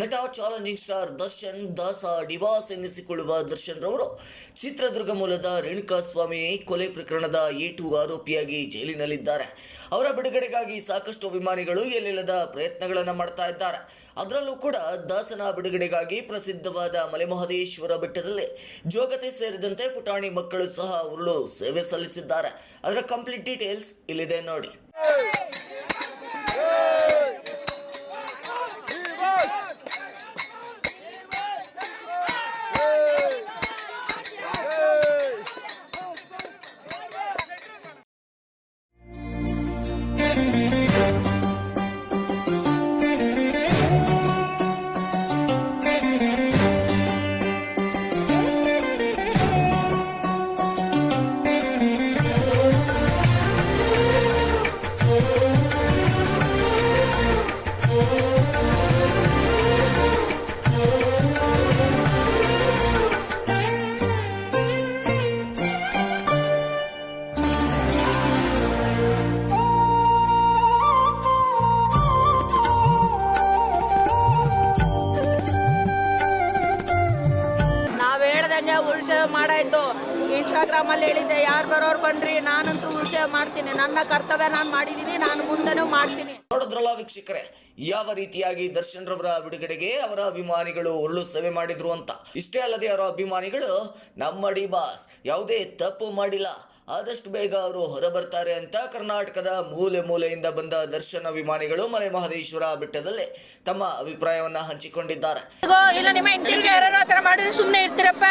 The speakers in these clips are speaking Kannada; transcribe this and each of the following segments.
ನಟ ಚಾಲೆಂಜಿಂಗ್ ಸ್ಟಾರ್ ದರ್ಶನ್ ದಾಸ ಡಿವಾಸ್ ಎನ್ನಿಸಿಕೊಳ್ಳುವ ದರ್ಶನ್ ರವರು ಚಿತ್ರದುರ್ಗ ಮೂಲದ ರೇಣುಕಾ ಸ್ವಾಮಿ ಕೊಲೆ ಪ್ರಕರಣದ ಏಟು ಆರೋಪಿಯಾಗಿ ಜೈಲಿನಲ್ಲಿದ್ದಾರೆ. ಅವರ ಬಿಡುಗಡೆಗಾಗಿ ಸಾಕಷ್ಟು ಅಭಿಮಾನಿಗಳು ಎಲ್ಲಿಲ್ಲದ ಪ್ರಯತ್ನಗಳನ್ನು ಮಾಡ್ತಾ ಇದ್ದಾರೆ. ಅದರಲ್ಲೂ ಕೂಡ ದಾಸನ ಬಿಡುಗಡೆಗಾಗಿ ಪ್ರಸಿದ್ಧವಾದ ಮಲೆಮಹದೇಶ್ವರ ಬೆಟ್ಟದಲ್ಲಿ ಜೋಗತಿ ಸೇರಿದಂತೆ ಪುಟಾಣಿ ಮಕ್ಕಳು ಸಹ ಉರುಳು ಸೇವೆ ಸಲ್ಲಿಸಿದ್ದಾರೆ. ಅದರ ಕಂಪ್ಲೀಟ್ ಡೀಟೇಲ್ಸ್ ಇಲ್ಲಿದೆ ನೋಡಿ. ಮಾಡಾಯ್ತು. ಇನ್ಸ್ಟಾಗ್ರಾಮ್ ಅಲ್ಲಿ ಹೇಳಿದ್ದೆ, ಯಾರು ಬರೋರು ಬನ್ರಿ, ನಾನಂತೂ ಉಳ್ಸೇವೆ ಮಾಡ್ತೀನಿ. ನನ್ನ ಕರ್ತವ್ಯ ನಾನು ಮಾಡಿದೀನಿ, ನಾನು ಮುಂದೆನೂ ಮಾಡ್ತೀನಿ. ನೋಡಿದ್ರಲ್ಲ ವೀಕ್ಷಕರೇ ಯಾವ ರೀತಿಯಾಗಿ ದರ್ಶನ್ ರವರ ಬಿಡುಗಡೆಗೆ ಅವರ ಅಭಿಮಾನಿಗಳು ಉರುಳು ಸೇವೆ ಮಾಡಿದ್ರು ಅಂತ? ಇಷ್ಟೇ ಅಲ್ಲದೆ ಅವರ ಅಭಿಮಾನಿಗಳು ನಮ್ಮ ಡಿ ಬಾಸ್, ಯಾವುದೇ ತಪ್ಪು ಮಾಡಿಲ್ಲ. ಆದಷ್ಟು ಬೇಗ ಅವರು ಹೊರ ಬರ್ತಾರೆ ಅಂತ ಕರ್ನಾಟಕದ ಮೂಲೆ ಮೂಲೆಯಿಂದ ಬಂದ ದರ್ಶನ್ ಅಭಿಮಾನಿಗಳು ಮಲೆ ಮಹದೇಶ್ವರ ಬೆಟ್ಟದಲ್ಲಿ ತಮ್ಮ ಅಭಿಪ್ರಾಯವನ್ನ ಹಂಚಿಕೊಂಡಿದ್ದಾರೆ. ಇಲ್ಲ, ನಿಮ್ಮ ಸುಮ್ನೆ ಇರ್ತೀರಪ್ಪ.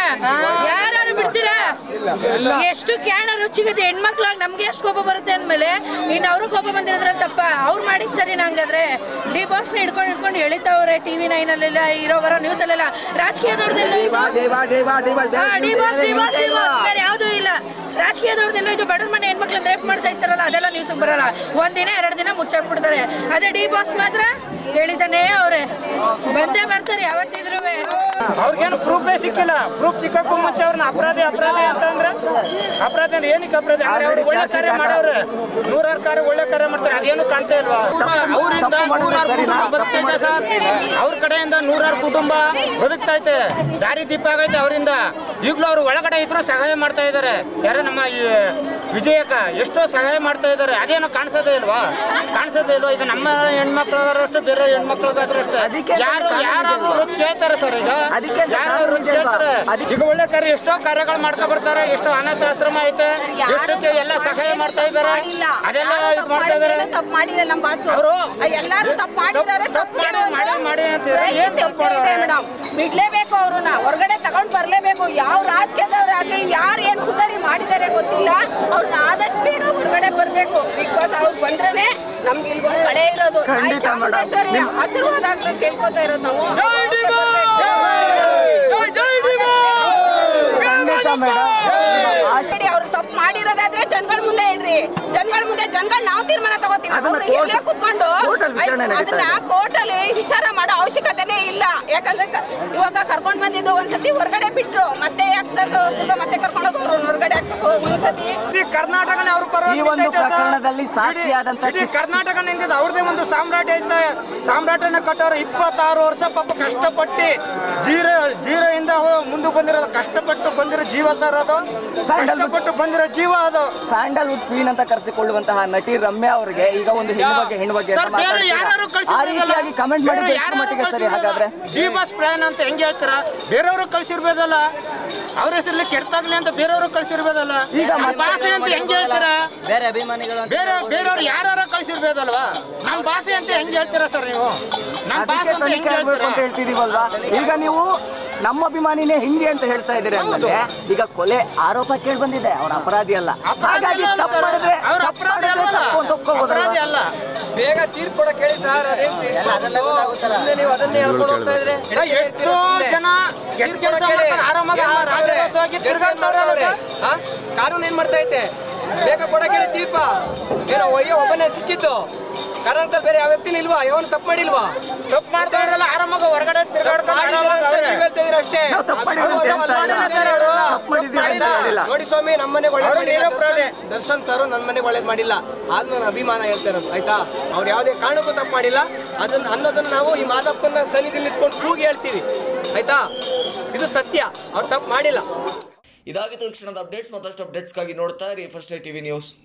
ಯಾರು ಬಿಡ್ತೀರಾ? ಎಷ್ಟು ಕ್ಯಾಣ ರುಚಿಗದೆ ಹೆಣ್ಮಕ್ಳಾಗ ನಮ್ಗೆ ಎಷ್ಟು ಕೋಪ ಬರುತ್ತೆ ಅಂದ್ಮೇಲೆ ಇನ್ನು ಅವರು ಕೋಪ ಬಂದಿರೋದ್ರಲ್ಲಿ ತಪ್ಪ. ಅವ್ರು ಮಾಡಿದ್ ಸರಿ ನಂಗಾದ್ರೆ ಡಿ ಬಾಸ್ನ ಹಿಡ್ಕೊಂಡು ಹಿಡ್ಕೊಂಡು ಎಳಿತಾವ್ರೆ ಟಿವಿ ನೈನ್ ಅಲ್ಲೆಲ್ಲ ಇರೋ ಬರೋ ನ್ಯೂಸ್ ಅಲ್ಲೆಲ್ಲ ರಾಜಕೀಯದವ್ರದ್ದೆಲ್ಲ ಯಾವುದೂ ಇಲ್ಲ. ರಾಜಕೀಯದವ್ರದ್ದೆಲ್ಲ ಇದು ಬಡವ್ರ ಮನೆ ಹೆಣ್ಮಕ್ಳು ರೇಪ್ ಮಾಡಿ ಸಾಯಿಸ್ತಾರಲ್ಲ ಅದೆಲ್ಲ ನ್ಯೂಸ್ ಬರಲ್ಲ. ಒಂದಿನ ಎರಡು ದಿನ ಮುಚ್ಚಾಕ್ಬಿಡ್ತಾರೆ ಅದೇ ಡಿ ಬಾಸ್ ಮಾತ್ರ ಹೇಳಿದಾನೆ ಅವ್ರೆ. ಬಂದೇ ಬರ್ತಾರೆ ಯಾವತ್ತಿದ್ರು ಅವ್ರಿಗೇನು ಪ್ರೂಫೇ ಸಿಕ್ಕಿಲ್ಲ. ಪ್ರೂಫ್ ಸಿಕ್ಕಕ್ಕೂ ಮುಂಚೆ ಅವ್ರನ್ನ ಅಪರಾಧಿ ಅಪರಾಧಿ ಅಂತಂದ್ರೆ ಅಪರಾಧಿ ಅಂದ್ರೆ ಏನಕ್ಕೆ ಅಪರಾಧಿ? ಅವ್ರು ಒಳ್ಳೆ ಕಾರ್ಯ ಮಾಡೋರು. ನೂರಾರು ಕಾರ್ಯ ಒಳ್ಳೆ ಕಾರ್ಯ ಮಾಡ್ತಾರೆ. ಅದೇನು ಕಾಣ್ತಾ ಇಲ್ವಾ? ಅವರಿಂದ ಸರ್ ಅವ್ರ ಕಡೆಯಿಂದ ನೂರಾರು ಕುಟುಂಬ ಬದುಕ್ತಾ ಐತೆ ದಾರಿ ದೀಪ ಆಗೈತೆ ಅವರಿಂದ. ಈಗಲೂ ಅವ್ರು ಒಳಗಡೆ ಇದ್ರು ಸಹಾಯ ಮಾಡ್ತಾ ಇದ್ದಾರೆ. ಯಾರು ನಮ್ಮ ಈ ವಿಜಯಕ್ಕ ಎಷ್ಟೋ ಸಹಾಯ ಮಾಡ್ತಾ ಇದ್ದಾರೆ. ಅದೇನೋ ಕಾಣಿಸೋದೇ ಇಲ್ವಾ? ಕಾಣಿಸೋದೇ ಇಲ್ವಾ? ಈಗ ನಮ್ಮ ಹೆಣ್ಮಕ್ಳಾದ್ರೂ ಅಷ್ಟೇ ಬೇರೆ ಹೆಣ್ಮಕ್ಳಾದ್ರೂ ಅಷ್ಟೇ ಯಾರು ಯಾರಾದ್ರೂ ರುಚಿ ಕೇಳ್ತಾರೆ ಸರ್ ಈಗ. ಯಾರು ರುಚಿ ಕೇಳ್ತಾರೆ. ಈಗ ಒಳ್ಳೆ ಕಾರ್ಯ ಎಷ್ಟೋ ಕಾರ್ಯಗಳು ಮಾಡ್ತಾ ಬರ್ತಾರೆ. ಎಷ್ಟೋ ಅನಾಥ ಆಶ್ರಮ ಐತೆ ಎಷ್ಟಕ್ಕೆ ಎಲ್ಲ ಸಹಾಯ ಮಾಡ್ತಾ ಇದ್ದಾರೆ. ಅದೆಲ್ಲ ಇದು ಮಾಡ್ತಾ ಇದ್ದಾರೆ. ತಪ್ಪು ಮಾಡಿಲ್ಲ ನಮ್ಮ ಬಾಸು. ಅವರು ಎಲ್ಲಾರು ತಪ್ಪು ಮಾಡಿದ್ದಾರೆ. ತಪ್ಪು ಮಾಡಿ, ಅಂತ ಏನ್ ತಪ್ಪು ಮಾಡಿದ್ದಾರೆ? ಮೇಡಮ್. ಬಿಡ್ಲೇಬೇಕು ಅವ್ರನ್ನ. ಹೊರಗಡೆ ತಗೊಂಡ್ ಬರ್ಲೇಬೇಕು. ಯಾವ ರಾಜಕೀಯದವ್ರು ಆಗ್ಲಿ ಯಾರು ಗೊತ್ತಿಲ್ಲ. ಅವ್ರನ್ನ ಆದಷ್ಟು ಬೇಗ ಹೊರಗಡೆ ಬರ್ಬೇಕು. ಬಿಕಾಸ್ ಅವ್ರು ಬಂದ್ರೆ ನಮ್ಗೆ ಇಲ್ಲಿ ಒಂದು ಕಡೆ ಇರೋದು. ಆಶೀರ್ವಾದ ಆಗ್ಲಿ ಕೇಳ್ಕೊತಾ ಇರೋದು ನಾವು. ಆಲ್ರೆಡಿ ಅವ್ರು ತಪ್ಪು ಮಾಡಿರೋದಾದ್ರೆ ಜನಗಳ ಮುಂದೆ ಹೇಳ್ರಿ ಜನಗಳ ಮುಂದೆ ಜನಗಳ ನಾವು ತೀರ್ಮಾನ ತಗೋತೀವಿ. ಎಲ್ಲೇ ಕುತ್ಕೊಂಡು ಅದನ್ನ ಕೋರ್ಟ್ ಅಲ್ಲಿ ವಿಚಾರ ಮಾಡೋ ಅವಶ್ಯಕತೆನೇ ಇಲ್ಲ. ಯಾಕಂದ್ರೆ ಇವಾಗ ಕರ್ಕೊಂಡ್ ಬಂದಿದ್ದು ಒಂದ್ಸತಿ ಹೊರಗಡೆ ಬಿಟ್ರು. ಮತ್ತೆ ಯಾಕೆ ಸರ್ ಮತ್ತೆ ಕರ್ಕೊಂಡು ಹಾಕ್ಬೇಕು ಒಂದ್ಸತಿ ಇಡೀ ಕರ್ನಾಟಕನೇ ಅವ್ರ ಪರ ಈ ಒಂದು ನಿಂತೈತೆ ಸರ್. ಪ್ರಕರಣದಲ್ಲಿ ಸಾಕ್ಷಿಯಾದಂತ ಇಡೀ ಕರ್ನಾಟಕ ಅವ್ರದೇ ಒಂದು ಸಾಮ್ರಾಟ್ಯ ಐತೆ. ಸಾಮ್ರಾಟನ ಕಟ್ಟೋರು ಇಪ್ಪತ್ತಾರು ವರ್ಷ ಪಾಪ ಕಷ್ಟಪಟ್ಟು ಜೀರೋ ಜೀರೋ ಇಂದ ಮುಂದೆ ಬಂದಿರೋ ಕಷ್ಟಪಟ್ಟು ಬಂದಿರೋ ಜೀವ ಸರ್ ಅದು. ಕಷ್ಟಪಟ್ಟು ಬಂದಿರೋ ಜೀವ ಅದು. ಸ್ಯಾಂಡಲ್ವುಡ್ ಕ್ವೀನ್ ಅಂತ ಕರೆಸಿಕೊಳ್ಳುವಂತಹ ನಟಿ ರಮ್ಯಾ ಅವರಿಗೆ ಈಗ ಒಂದು ಹೆಣ್ಣು ಬಗ್ಗೆ ಹೆಣ್ಣು ಬಗ್ಗೆ ಅಂತ ಸರ್, ಬೇರೆ ಯಾರಾದ್ರು ಮಾತಾಡ್ತೀರಾ? ಆ ರೀತಿಯಾಗಿ ಕಮೆಂಟ್ ಮಾಡಿದ್ರೆ ಎಷ್ಟು ಮಟ್ಟಿಗೆ ಸರಿ ಹಾಗಾದ್ರೆ? ಬಸ್ ಪ್ರಯಾಣ ಅಂತ ಹೆಂಗೆ ಹೇಳ್ತೀರಾ? ಬೇರೆಯವರು ಕಳ್ಸಿರ್ಬೋದಲ್ಲ ಅವ್ರ ಹೆಸರಲ್ಲಿ ಕೆಡ್ತಾಗ್ಲಿ ಅಂತ ಬೇರೆಯವರು ಕಳ್ಸಿರ್ಬೋದಲ್ಲ ಈಗ ಮತ್ತೆ ಭಾಷೆ ಅಂತ ಹೆಂಗೆ ಹೇಳ್ತೀರ? ಬೇರೆ ಅಭಿಮಾನಿಗಳು ಅಂತ ಬೇರೆ ಬೇರೆಯವ್ರು ಯಾರು ಕಳ್ಸಿರ್ಬೋದಲ್ವಾ ನಮ್ಮ ಭಾಷೆ ಅಂತ ಹೆಂಗೆ ಹೇಳ್ತೀರಾ ಸರ್ ನೀವು? ನಮ್ಮ ಭಾಷೆ ಅದಕ್ಕೆ ಅಂತ ತನಿಖೆ ಹೆಂಗೆ ಆಗ್ಬೇಕು ಅಂತ ಹೇಳ್ತೀರಾ ಹೇಳ್ತಿದೀವಲ್ವಾ? ಈಗ ನೀವು ನಮ್ಮ ಅಭಿಮಾನಿನೇ ಹಿಂಗೆ ಅಂತ ಹೇಳ್ತಾ ಇದ್ರೆ ಅಂದ್ರೆ ಈಗ ಕೊಲೆ ಆರೋಪ ಕೇಳಿ ಬಂದಿದೆ. ಅವ್ರ ಅಪರಾಧಿ ಅಲ್ಲ. ಹಾಗಾಗಿ ತಪ್ಪು ಮಾಡಿದ್ರೆ ಅವ್ರ ತಪ್ಪು ಅಪರಾಧಿ ಮಾಡಿದ್ರೆ ಅಲ್ಲ. ತಪ್ಪು ಅಂತ ಒಪ್ಕೋಬೋದಲ್ವಾ? ಅಪರಾಧಿ ಅಲ್ಲ. ಬೇಗ ತೀರ್ಪು ಕೊಡಕ್ ಹೇಳಿ ಸರ್ ಅದೇನ್ ತೀರ್ಪು. ಗೊತ್ತಾಗುತ್ತಲ್ಲ. ನೀವು ಅದನ್ನೇ ಹೇಳ್ಕೊಂಡು ಹೋಗ್ತಾ ಇದ್ರೆ ಎಷ್ಟೋ ಜನ ಕೆಲಸ ಮಾಡ್ತಾರೆ ಆರಾಮಾಗಿ? ಕಾನೂನು ಏನ್ ಮಾಡ್ತಾ ಐತೆ? ಬೇಗ ಕೊಡಕ್ ಹೇಳಿ ತೀರ್ಪ. ಏನೋ ಅಯ್ಯೋ ಒಬ್ಬನೇ ಸಿಕ್ಕಿದ್ದು. ಕರ್ನಾಟಕದಲ್ಲಿ ಬೇರೆ ಯಾವ ವ್ಯಕ್ತಿ ಇಲ್ವಾ? ಯಾವನ್ ತಪ್ಪು ಮಾಡಿಲ್ವಾ? ತಪ್ಪು ಆರಾಮಾಗಿ ಹೊರಗಡೆ ತಿರ್ಗಾಡ್ಕೊಂಡು ಮಾಡಿಲ್ಲ ಆರಾಮಾಗಿ ಅಂತ ನೀವ್ ಹೇಳ್ತಾ ಇದೀರ ಅಷ್ಟೇ. ನಾವು ತಪ್ಪು ಮಾಡಿಲ್ಲ ಅಂತ ಹೇಳ್ತಾ ಇಲ್ಲ. ಮಾಡಿಲ್ಲ ಸರ್ ಅವರು. ತಪ್ಪು ಮಾಡಿದ್ದೀವಿ ಅಂತ ಹೇಳಿಲ್ಲ ನೋಡಿ ಸ್ವಾಮಿ ನಮ್ಮ ಮನೆಗೆ ಒಳ್ಳೆ. ದರ್ಶನ್- ಸರ್ ನನ್ನ ಮನೆಗೆ ಒಳ್ಳೇದ್ ಮಾಡಿಲ್ಲ. ಆದ್ ನನ್ನ ಅಭಿಮಾನ ಹೇಳ್ತಾರೆ ಆಯ್ತಾ? ಅವ್ರು ಯಾವ್ದೇ ಕಾರಣಕ್ಕೂ ತಪ್ಪು ಮಾಡಿಲ್ಲ. ಅದನ್ನ ಅನ್ನೋದನ್ನ ನಾವು ಈ ಮಾದಪ್ಪನ ಸನ್ನಿಧಿಲಿ ಇಟ್ಕೊಂಡು ಕೂಗಿ ಹೇಳ್ತೀವಿ. ಆಯ್ತಾ? ಇದು ಸತ್ಯ. ಅವ್ರು ತಪ್ಪು ಮಾಡಿಲ್ಲ. ಇದಾಗಿತ್ತು ತಕ್ಷಣದ ಕ್ಷಣದ ಅಪ್ಡೇಟ್ಸ್ ಮತ್ತಷ್ಟು ಅಪ್ಡೇಟ್ಸ್ಗಾಗಿ ನೋಡ್ತಾ ಇರಿ ಫಸ್ಟ್ ಟಿವಿ ನ್ಯೂಸ್.